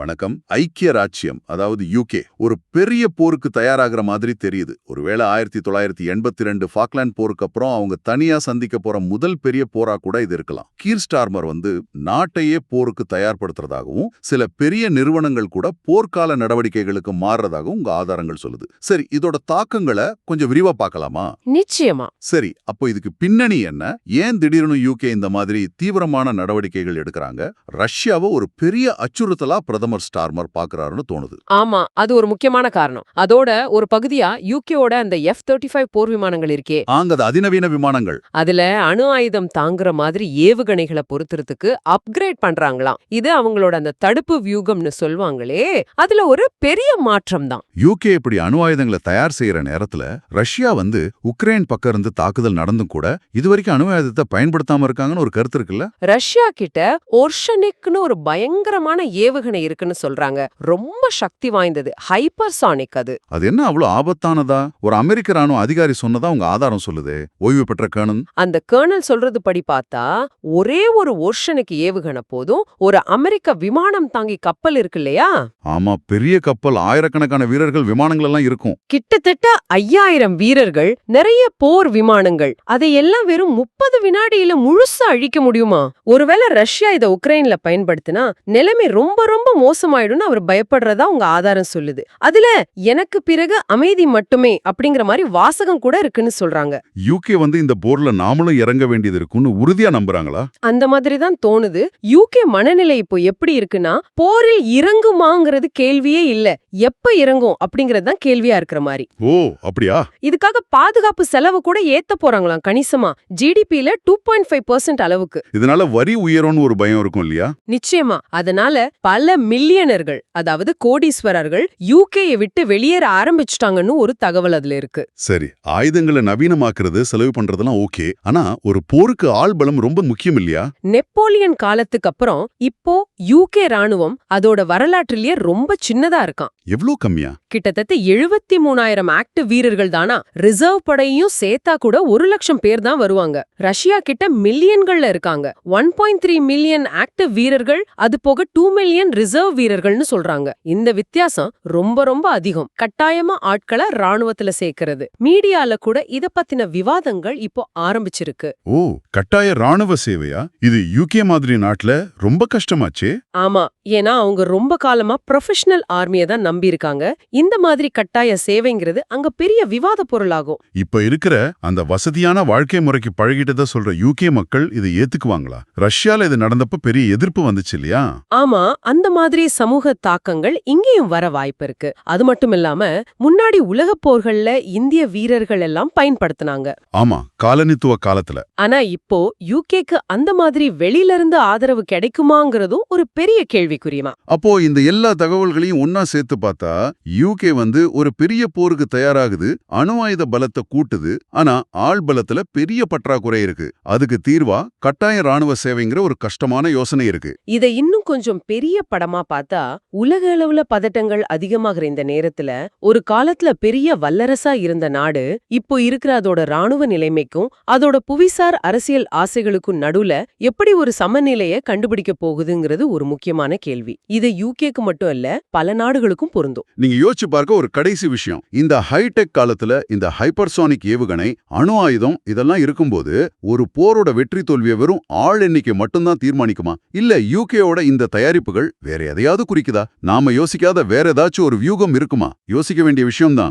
வணக்கம். ஐக்கிய ராச்சியம் அதாவது யூகே ஒரு பெரிய போருக்கு தயாராகிற மாதிரி தெரியுது. ஒருவேளை ஆயிரத்தி தொள்ளாயிரத்தி எண்பத்தி ரெண்டு ஃபாக்லாந்து போருக்கு அப்புறம் அவங்க தனியா சந்திக்க போற முதல் பெரிய போரா கூட இது இருக்கலாம். கீர் ஸ்டார்மர் வந்து நாட்டையே போருக்கு தயார்படுத்துறதாகவும் சில பெரிய நிறுவனங்கள் கூட போர்க்கால நடவடிக்கைகளுக்கு மாறுறதாகவும் உங்க ஆதாரங்கள் சொல்லுது. சரி இதோட தாக்கங்களை கொஞ்சம் விரிவா பார்க்கலாமா? நிச்சயமா. சரி அப்போ இதுக்கு பின்னணி என்ன? ஏன் திடீர்னு யூகே இந்த மாதிரி தீவிரமான நடவடிக்கைகள் எடுக்கறாங்க? ரஷ்யாவை ஒரு பெரிய அச்சுறுத்தலா பிரதமர் ஸ்டார்மர் பாக்குறாருன்னு தோணுது. ஆமா அது ஒரு முக்கியமான காரணம். அதோட ஒரு பகுதியா யூகேவோட அந்த எஃப் தேர்ட்டி ஃபைவ் போர் விமானங்கள் இருக்கே. ஆங்க அது அதிநவீன விமானங்கள். அதுல அணு ஆயுதம் தாங்குற மாதிரி ஏவுகணைகளை பொருத்துறதுக்கு அப்கிரேட் பண்றாங்களாம். இது அவங்களோட அந்த தடுப்பு வியூகம்னு சொல்வாங்களே அதுல ஒரு பெரிய மாற்றம் தான் யூகே இப்படி அணு ஆயுதங்களை தயார் செய்யற நேரத்துல ரஷ்யா வந்து உக்ரைன் பக்கம் இருந்து தாக்குதல் நடந்தும் கூட இதுவரைக்கும் அணு ஆயுதத்தை பயன்படுத்தாம இருக்காங்கன்னு ஒரு கருத்து இருக்குல்ல? ரஷ்யா கிட்ட ஓர்ஷனிக்னு ஒரு பயங்கரமான ஏவுகணை இருக்குன்னு சொல்றாங்க. ரொம்ப சக்தி வாய்ந்தது. ஹைப்பர்சானிக் அது. அது என்ன அவ்வளவு ஆபத்தானதா? ஒரு அமெரிக்க ராணுவ அதிகாரி சொன்னதா உங்க ஆதாரம் சொல்லுதே? ஓய்வு பெற்ற கர்னல் அந்த கர்னல் சொல்றது படி பார்த்தா ஒரே ஒரு ஓர்ஷனுக்கு ஏவுகணை போதும் ஒரு அமெரிக்க விமானம் தாங்கி கப்பல் இருக்கு இல்லையா ஆமா பெரிய கப்பல். ஆயிரக்கணக்கான வீரர்கள் விமானங்கள் எல்லாம் இருக்கும். கிட்டத்தட்ட ஐயாயிரம் வீரர்கள் நிறைய போர் விமானங்கள். அதையெல்லாம் வெறும் முப்பது வினாடியில முழுசா அழிக்க முடியுமா? ஒருவேளை ரஷ்யா இத உக்ரைன்ல பயன்படுத்தினா நிலைமை ரொம்ப ரொம்ப மோசமாயிடும்னு அவர் பயப்படுறதா உங்க ஆதாரம் சொல்லுது. அதுல எனக்கு பிறகு அமைதி மட்டுமே அப்படிங்கிற மாதிரி வாசகம் கூட இருக்குன்னு சொல்றாங்க. யூகே வந்து இந்த போர்ல நாமளும் இறங்க வேண்டியது இருக்குன்னு உறுதியா நம்புறாங்களா? அந்த மாதிரி தான் தோணுது. யூகே மனநிலை இப்போ எப்படி இருக்குன்னா போரில் இறங்குமாங்கிறது கேள்வியே இல்ல. எப்ப இறங்கும் அப்படிங்கறது தான் கேள்வியா இருக்கிற மாதிரி. ஓ அப்படியா? இதுக்காக பாதுகாப்பு செலவு கூட ஏத்த போறாங்களாம் கணிசமா. ஜிடிபில டூ பாயிண்ட் ஃபைவ் பர்சன்ட் அளவுக்கு. இதனால வரி உயரும்னு ஒரு பயம் இருக்கும் இல்லையா? நிச்சயமா. அதனால பல மில்லியனர்கள் அதாவது கோடீஸ்வரர்கள் யூகேயை விட்டு வெளியேற ஆரம்பிச்சிட்டாங்கன்னு ஒரு தகவல் அதுல இருக்கு. சரி ஆயுதங்களை நவீனமாக்குறது செலவு பண்றதெல்லாம் ஓகே. ஆனா ஒரு போருக்கு ஆள் பலம் ரொம்ப முக்கியம் இல்லையா? நெப்போலியன் காலத்துக்கு அப்புறம் இப்போ யூகே ராணுவம் அதோட வரலாற்றிலேயே ரொம்ப சின்னதா இருக்கான். எவ்ளோ கம்மியா? கிட்டத்தட்ட எழுபத்தி மூணாயிரம் ஆக்டிவ் வீரர்கள் தானா? ரிசர்வ் படையும் சேர்த்தா கூட ஒரு லட்சம் பேர் தான் வருவாங்க. ரஷ்யா கிட்ட மில்லியன்கள்ல இருக்காங்க. One point three million active வீரர்கள் அது போக டூ மில்லியன் ரிசர்வ் வீரர்கள்னு சொல்றாங்க. இந்த வித்தியாசம் ரொம்ப ரொம்ப அதிகம். கட்டாயமா ஆட்களை ராணுவத்துல சேர்க்கிறது. மீடியால கூட இத பத்தின விவாதங்கள் இப்போ ஆரம்பிச்சிருக்கு. ஓ கட்டாய ராணுவ சேவையா? இது யூகே மாதிரி நாட்டுல ரொம்ப கஷ்டமாச்சே. ஆமா ஏன்னா அவங்க ரொம்ப காலமா ப்ரொஃபஷனல் ஆர்மியை தான் நம்பி இருக்காங்க இந்த மாதிரி கட்டாய சேவைங்கிறது அங்க பெரிய விவாத பொருளாகும். இப்ப இருக்கிற அந்த வசதியான வாழ்க்கை முறைக்கு பழகிட்டதா சொல்ற யூகே மக்கள் இதை ஏத்துக்குவாங்களா? ரஷ்யால இது நடந்தப்ப பெரிய எதிர்ப்பு வந்துச்சு இல்லையா? ஆமா அந்த மாதிரி சமூக தாக்கங்கள் இங்கேயும் வர வாய்ப்பு இருக்கு. அது மட்டும் இல்லாம முன்னாடி உலகப் போர்கள்ல இந்திய வீரர்கள் எல்லாம் பயன்படுத்தினாங்க. ஆமா காலனித்துவ காலத்துல. ஆனா இப்போ யூகேக்கு அந்த மாதிரி வெளியில இருந்து ஆதரவு கிடைக்குமாங்கிறதும் ஒரு பெரிய கேள்விக்குறியமா அப்போ இந்த எல்லா தகவல்களையும் ஒன்னா சேர்த்து பார்த்தா யூகே வந்து ஒரு பெரிய போருக்கு தயாராகுது. அணு ஆயுத பலத்தை கூட்டுது. ஆனா ஆள் பலத்துல பெரிய பற்றாக்குறை இருக்கு. அதுக்கு தீர்வா கட்டாய ராணுவ சேவைங்கிற ஒரு கஷ்டமான யோசனை இருக்கு. இதை இன்னும் கொஞ்சம் பெரிய படமா பார்த்தா உலக அளவுல பதட்டங்கள் அதிகமாகிற இந்த நேரத்துல ஒரு காலத்துல பெரிய வல்லரசா இருந்த நாடு இப்போ இருக்கிற அதோட ராணுவ நிலைமைக்கும் அதோட புவிசார் அரசியல் ஆசைகளுக்கும் நடுவுல எப்படி ஒரு சமநிலைய கண்டுபிடிக்க போகுதுங்கிறது ஒரு முக்கியமான கேள்வி. இது யூகேக்கு மட்டும் இல்ல பல நாடுகளுக்கும் பொருந்தும். நீங்க யோசிச்சு பார்க்க ஒரு கடைசி விஷயம். இந்த ஹைடெக் காலத்துல இந்த ஹைப்பர்சானிக் ஏவுகணை அணு ஆயுதம் இதெல்லாம் இருக்கும்போது ஒரு போரோட வெற்றி தோல்வியை வெறும் ஆள் எண்ணிக்கை மட்டும்தான் தீர்மானிக்குமா? இல்ல யூகேயோட இந்த தயாரிப்புகள் வேற எதையாவது குறிக்குதா? நாம யோசிக்காத வேற ஏதாச்சும் ஒரு வியூகம் இருக்குமா? யோசிக்க வேண்டிய விஷயம்தான்.